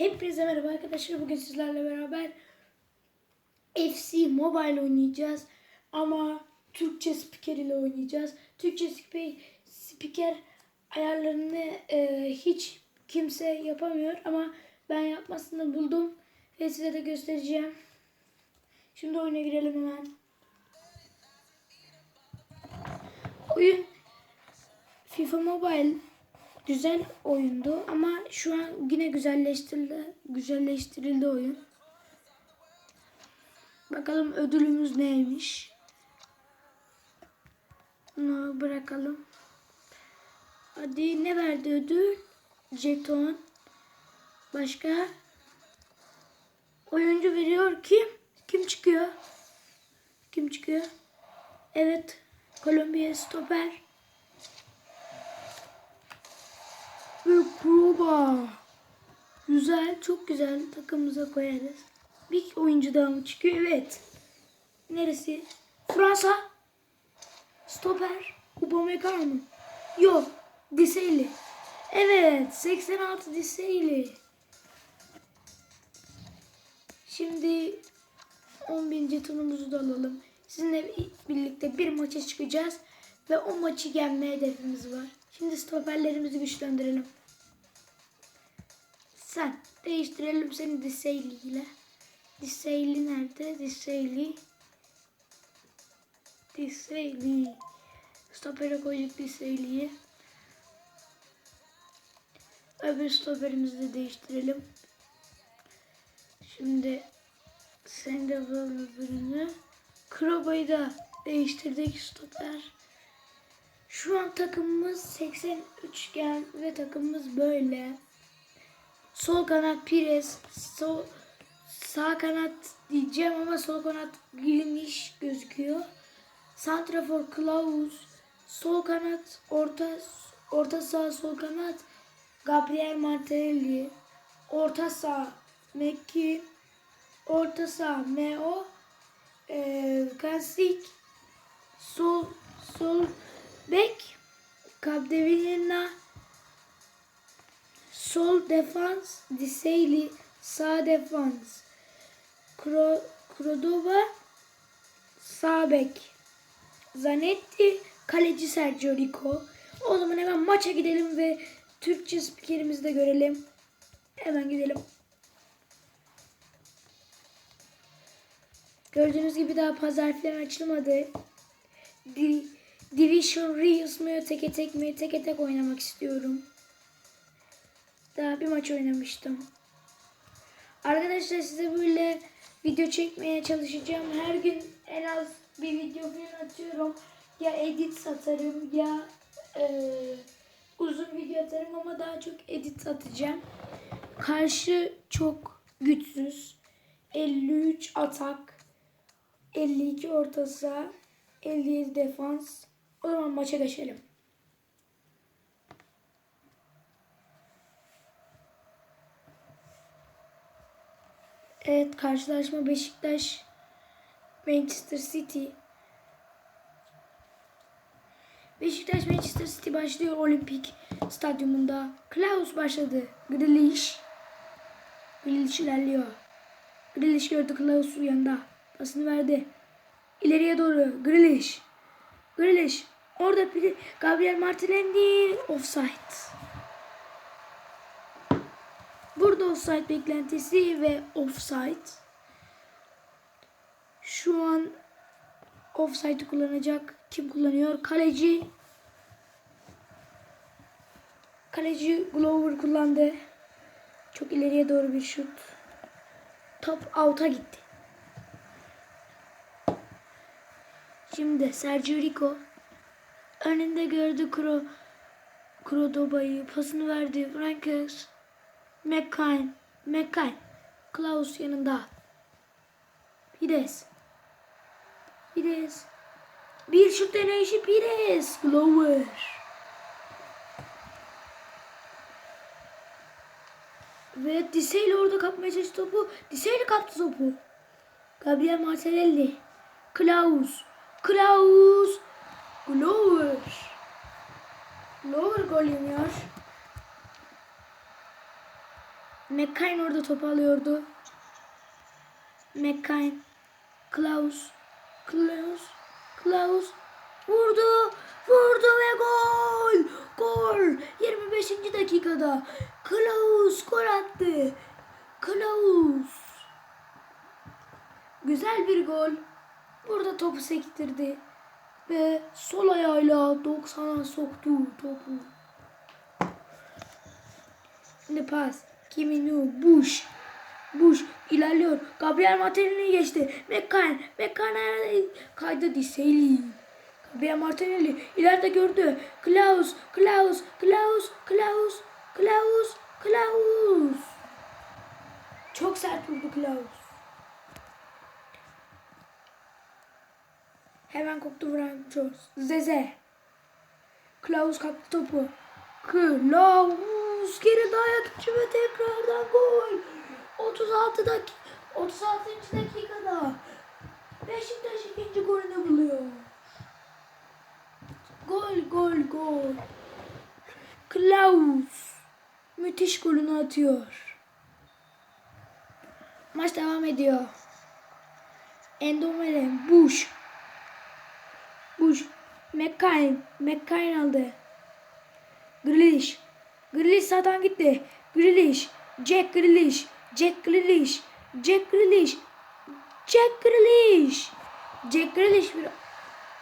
Hepinize merhaba arkadaşlar. Bugün sizlerle beraber FC Mobile oynayacağız. Ama Türkçe spiker ile oynayacağız. Türkçe spiker ayarlarını e, hiç kimse yapamıyor ama ben yapmasını buldum ve size de göstereceğim. Şimdi oyuna girelim hemen. Oyun FIFA Mobile güzel oyundu ama şu an yine güzelleştirildi. Güzelleştirildi oyun. Bakalım ödülümüz neymiş. Bunu bırakalım. Hadi ne verdi ödül? Jeton. Başka? Oyuncu veriyor kim? Kim çıkıyor? Kim çıkıyor? Evet. Kolombiya stoper. Ve Kuroba. Güzel, çok güzel. Takımımıza koyarız. Bir oyuncu daha mı çıkıyor? Evet. Neresi? Fransa. Stoper. Upamecano mı? Yok. Diseyli. Evet. 86 Diseyli. Şimdi 10.000 jetonumuzu da alalım. Sizinle birlikte bir maça çıkacağız. Ve o maçı yenme hedefimiz var. Şimdi stoperlerimizi güçlendirelim. Sen. Değiştirelim seni Diseyli ile. Diseyli nerede? Diseyli. Diseyli. Stopere koyduk Diseyli'yi. Öbür stoperimizi de değiştirelim. Şimdi sen de böyle öbürünü. Kroba'yı da değiştirdik stoper. Şu an takımımız 80 üçgen ve takımımız böyle. Sol kanat Pires, sol sağ kanat diyeceğim ama sol kanat giyilmiş gözüküyor. Santrafor Klaus, sol kanat orta orta sağ sol kanat Gabriel Martinelli, orta sağ Mekki, orta sağ Meo, e, Kasik, sol sol bek Capdevillena sol defans Diseyli sağ defans. Kro, Cordova sağ bek. Zanetti kaleci Sergio Rico. O zaman hemen maça gidelim ve Türkçe spikerimizi de görelim. Hemen gidelim. Gördüğünüz gibi daha pazar falan açılmadı. Di Division Reels mi teke tek mi? Teke tek oynamak istiyorum. Daha bir maç oynamıştım. Arkadaşlar size böyle video çekmeye çalışacağım. Her gün en az bir video falan atıyorum. Ya edit satarım ya e, uzun video atarım ama daha çok edit atacağım. Karşı çok güçsüz. 53 atak. 52 orta saha. 57 defans. O zaman maça geçelim. Evet karşılaşma Beşiktaş Manchester City. Beşiktaş Manchester City başlıyor olimpik stadyumunda. Klaus başladı. Grealish. Grealish ilerliyor. Grealish gördü Klaus'u yanında. Pasını verdi. İleriye doğru. Grealish. Grealish. Orada Gabriel Martinelli offside. Burada offside beklentisi ve offside. Şu an offside kullanacak. Kim kullanıyor? Kaleci. Kaleci Glover kullandı. Çok ileriye doğru bir şut. Top out'a gitti. Şimdi Sergio Rico önünde gördü Kro Krodoba'yı pasını verdi. Frankes McCain McCain Klaus yanında. Pires Pires bir şut deneyişi Pires Glover ve Diseyli orada kapmaya çalıştı topu. Diseyli kaptı topu. Gabriel Martinelli. Klaus. Klaus. Glover. Glover gol yemiyor. McKain orada topu alıyordu. McKain. Klaus. Klaus. Klaus. Vurdu. Vurdu ve gol. Gol. 25. dakikada. Klaus gol attı. Klaus. Güzel bir gol. Burada topu sektirdi. Ve sol ayağıyla 90'a soktu topu. Şimdi pas. Kiminu, Bush. Bush ilerliyor. Gabriel Martinelli geçti. McCann. McCann kaydı Diseli. Gabriel Martinelli ileride gördü. Klaus, Klaus, Klaus, Klaus, Klaus, Klaus. Çok sert vurdu Klaus. Hemen koptu Frank Jones. Zeze. Klaus kaptı topu. Klaus geri dayak içi ve tekrardan gol. 36 dakika 36. dakikada Beşiktaş ikinci golünü buluyor. Gol gol gol. Klaus müthiş golünü atıyor. Maç devam ediyor. Endomele, Bush. Bush, McCain, McCain aldı. Grealish. Grealish sağdan gitti. Grealish. Jack Grealish. Jack Grealish. Jack Grealish. Jack Grealish. Jack Grealish bir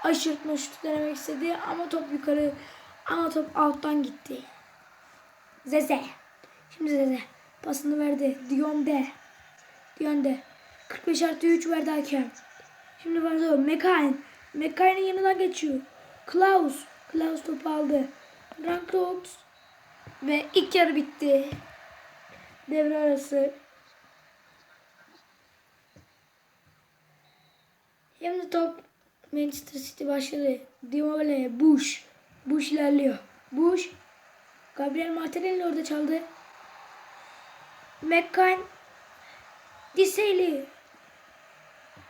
aşırtma şutu denemek istedi ama top yukarı ama top alttan gitti. Zeze. Şimdi Zeze. Pasını verdi. Dion'de. Dion'de. 45 artı 3 verdi hakem. Şimdi vardı McCain. McCain'in yanından geçiyor. Klaus. Klaus topu aldı. Ranklops. Ve ilk yarı bitti. Devre arası. Şimdi top Manchester City başladı. Diole, Bush. Bush ilerliyor. Bush. Gabriel Martinelli orada çaldı. McCain. Diseli.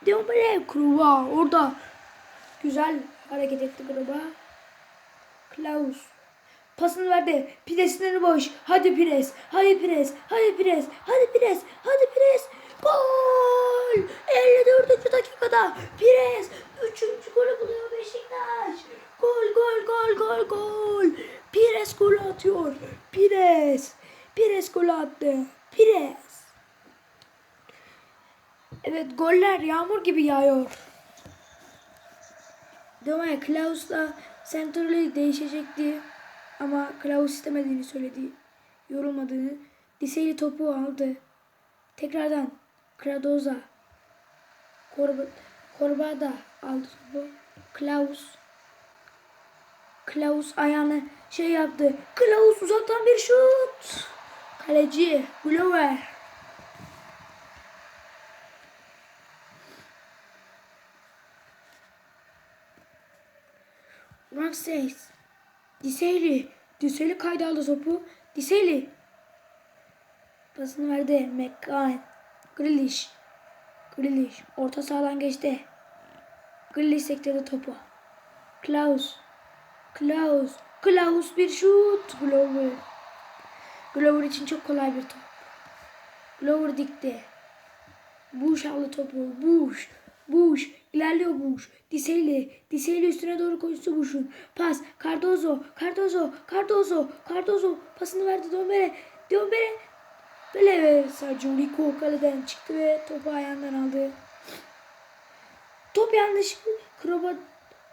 Diole, Kruva orada. Güzel hareket etti Kruva. Klaus. Pasını verdi. Piresinin boş. Hadi Pires. Hadi Pires. Hadi Pires. Hadi Pires. Hadi Pires. Gol! 54. dakikada Pires 3. golü buluyor Beşiktaş. Gol gol gol gol gol. Pires gol atıyor. Pires. Pires gol attı. Pires. Evet goller yağmur gibi yağıyor. Dömeye Klaus'la Central'i değişecekti. Ama Klaus istemediğini söyledi. Yorulmadığını. Diseli topu aldı. Tekrardan Kradoza. Korba, Korbada aldı topu. Klaus. Klaus ayağını şey yaptı. Klaus uzaktan bir şut. Kaleci Glover. Ramses. Diseli. Diseli kayda aldı topu. Diseli. Pasını verdi. McCain. Grealish. Grealish. Orta sahadan geçti. Grealish sektirdi topu. Klaus. Klaus. Klaus bir şut. Glover. Glover için çok kolay bir top. Glover dikti. Bush aldı topu. Bush. Bush. İlerliyor Bush. Diseli. Diseli üstüne doğru koştu Bush'un. Pas. Cardozo. Cardozo. Cardozo. Cardozo. Pasını verdi Dombele. Dombele. Böyle ve Sergio Rico kaleden çıktı ve topu ayağından aldı. Top yanlış. Kroba,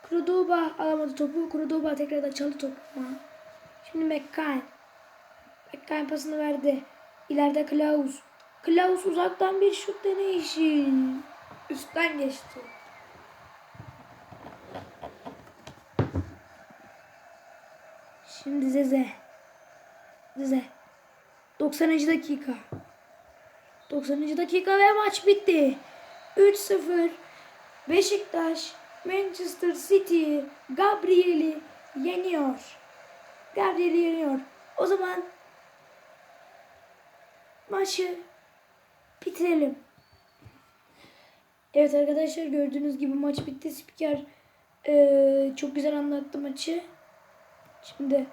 Krodoba alamadı topu. Krodoba tekrardan çaldı topu. ama. Şimdi McCain. McCain pasını verdi. İleride Klaus. Klaus uzaktan bir şut deneyişi. Üstten geçti. Şimdi Zeze. Zeze. 90. dakika. 90. dakika ve maç bitti. 3-0. Beşiktaş Manchester City Gabriel'i yeniyor. Gabriel'i yeniyor. O zaman maçı bitirelim. Evet arkadaşlar gördüğünüz gibi maç bitti. Spiker eee, çok güzel anlattı maçı. Şimdi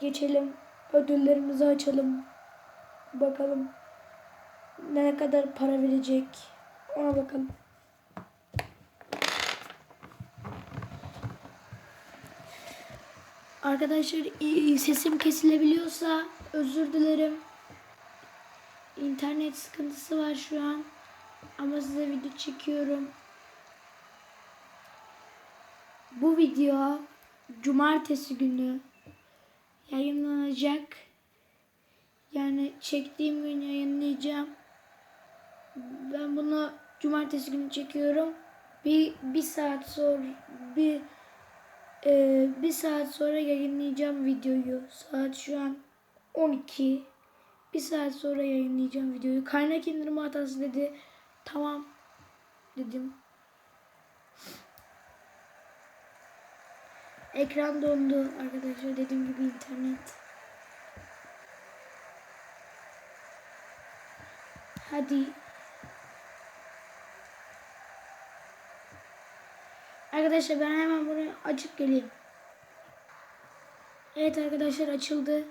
geçelim ödüllerimizi açalım. Bakalım ne kadar para verecek. Ona bakalım. Arkadaşlar sesim kesilebiliyorsa özür dilerim. İnternet sıkıntısı var şu an. Ama size video çekiyorum. Bu video cumartesi günü yayınlanacak. Yani çektiğim gün yayınlayacağım. Ben bunu cumartesi günü çekiyorum. Bir, bir saat sonra bir e, bir saat sonra yayınlayacağım videoyu. Saat şu an 12. Bir saat sonra yayınlayacağım videoyu. Kaynak indirme hatası dedi. Tamam dedim. Ekran dondu arkadaşlar dediğim gibi internet. Hadi. Arkadaşlar ben hemen bunu açıp geleyim. Evet arkadaşlar açıldı.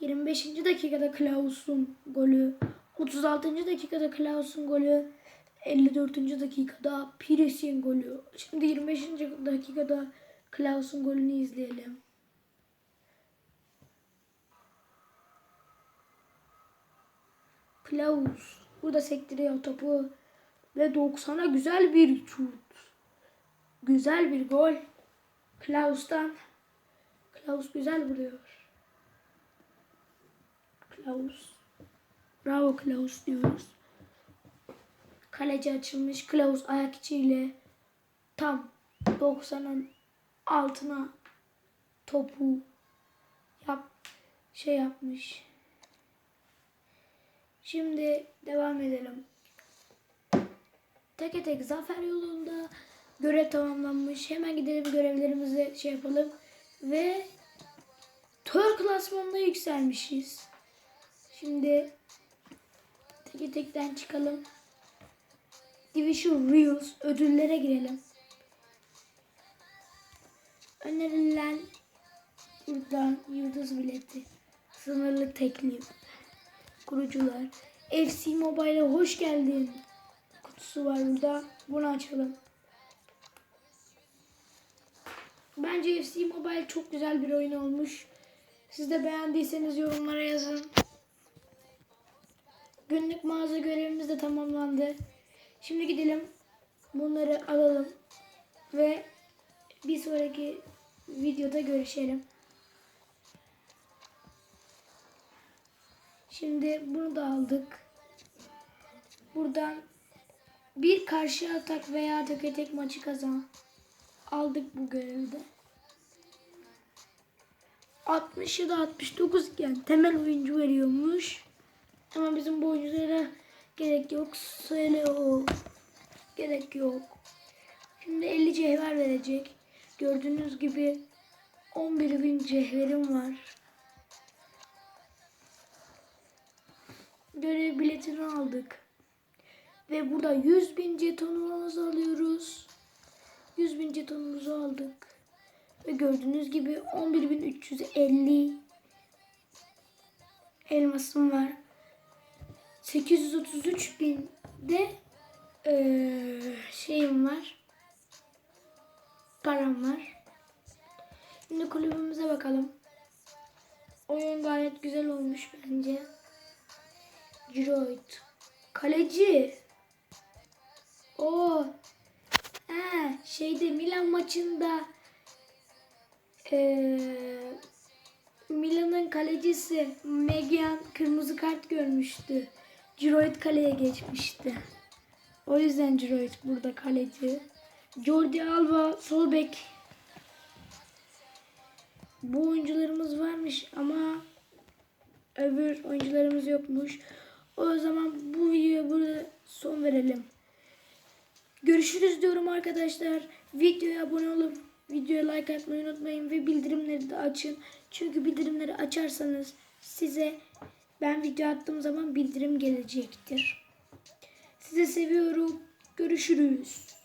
25. dakikada Klaus'un golü. 36. dakikada Klaus'un golü. 54. dakikada Pires'in golü. Şimdi 25. dakikada Klaus'un golünü izleyelim. Klaus burada sektiriyor topu ve 90'a güzel bir şut. Güzel bir gol. Klaus'tan. Klaus güzel vuruyor. Klaus. Bravo Klaus diyoruz. Kaleci açılmış. Klaus ayak içiyle tam 90'ın altına topu yap şey yapmış. Şimdi devam edelim. Tek tek zafer yolunda görev tamamlanmış. Hemen gidelim görevlerimizi şey yapalım. Ve tör klasmanına yükselmişiz. Şimdi tek tekten çıkalım. Division Reels ödüllere girelim. Önerilen buradan yıldız bileti. Sınırlı teklif. Kurucular. FC Mobile'e hoş geldin. Kutusu var burada. Bunu açalım. Bence FC Mobile çok güzel bir oyun olmuş. Siz de beğendiyseniz yorumlara yazın. Günlük mağaza görevimiz de tamamlandı. Şimdi gidelim. Bunları alalım. Ve bir sonraki videoda görüşelim. Şimdi bunu da aldık. Buradan bir karşı atak veya tek tek maçı kazan. Aldık bu görevde. 60 ya da 69 iken temel oyuncu veriyormuş. Ama bizim bu oyunculara gerek yok. Söyle o. Gerek yok. Şimdi 50 cevher verecek. Gördüğünüz gibi 11 bin cevherim var. Görev biletini aldık. Ve burada 100 bin jetonumuzu alıyoruz. 100 bin jetonumuzu aldık. Ve gördüğünüz gibi 11.350 elmasım var. 833 bin de eee, şeyim var. Param var. Şimdi kulübümüze bakalım. Oyun gayet güzel olmuş bence. Giroid. Kaleci. O. Ha, şeyde Milan maçında eee, Milan'ın kalecisi Megian kırmızı kart görmüştü. Giroid kaleye geçmişti. O yüzden Giroid burada kaleci. Jordi Alba sol bek. Bu oyuncularımız varmış ama öbür oyuncularımız yokmuş. O zaman bu videoya burada son verelim. Görüşürüz diyorum arkadaşlar. Videoya abone olup videoya like atmayı unutmayın ve bildirimleri de açın. Çünkü bildirimleri açarsanız size ben video attığım zaman bildirim gelecektir. Size seviyorum. Görüşürüz.